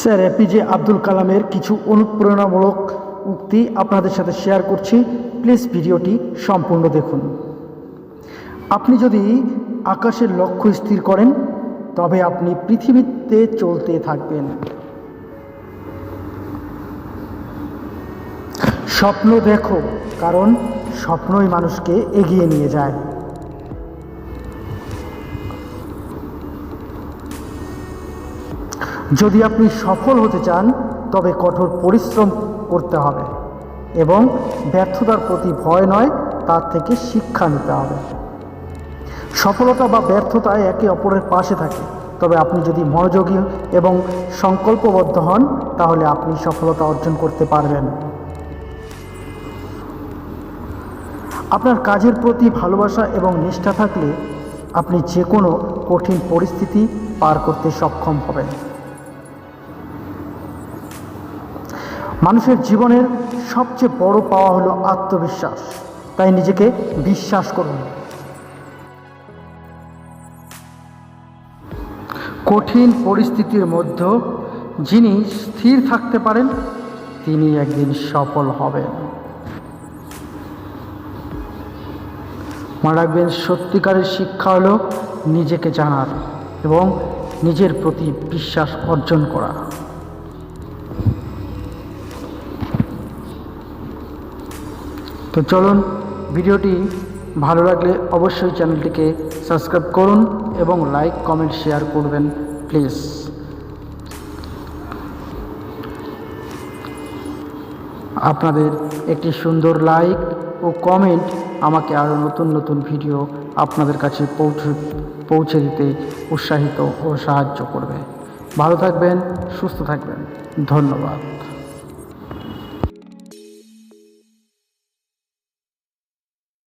Sir APJ Abdul কালামের কিছু অনুপ্রেরণামূলক উক্তি আপনাদের সাথে শেয়ার করছি। প্লিজ ভিডিওটি সম্পূর্ণ দেখুন। আপনি যদি আকাশের লক্ষ্য স্থির করেন, তবে আপনি পৃথিবীতে চলতে থাকবেন। স্বপ্ন দেখো, কারণ স্বপ্নই মানুষকে এগিয়ে নিয়ে যায়। যদি আপনি সফল হতে চান, তবে কঠোর পরিশ্রম করতে হবে এবং ব্যর্থতার প্রতি ভয় নয় তার থেকে শিক্ষা নিতে হবে। সফলতা বা ব্যর্থতায় একে অপরের পাশে থাকে। তবে আপনি যদি মনোযোগী এবং সংকল্পবদ্ধ হন, তাহলে আপনি সফলতা অর্জন করতে পারবেন। আপনার কাজের প্রতি ভালোবাসা এবং নিষ্ঠা থাকলে আপনি যে কোনো কঠিন পরিস্থিতি পার করতে সক্ষম হবেন। মানুষের জীবনের সবচেয়ে বড় পাওয়া হলো আত্মবিশ্বাস। তাই নিজেকে বিশ্বাস করুন। কঠিন পরিস্থিতির মধ্যে যিনি স্থির থাকতে পারেন, তিনি একদিন সফল হবেন। মনে রাখবেন, সত্যিকারের শিক্ষা হলো নিজেকে জানার এবং নিজের প্রতি বিশ্বাস অর্জন করা। তো চলুন, ভিডিওটি ভালো লাগলে অবশ্যই চ্যানেলটিকে সাবস্ক্রাইব করুন এবং লাইক, কমেন্ট, শেয়ার করবেন, প্লিজ। আপনাদের একটি সুন্দর লাইক ও কমেন্ট আমাকে আরও নতুন নতুন ভিডিও আপনাদের কাছে পৌঁছে পৌঁছে দিতে উৎসাহিত ও সাহায্য করবে। ভালো থাকবেন, সুস্থ থাকবেন। ধন্যবাদ।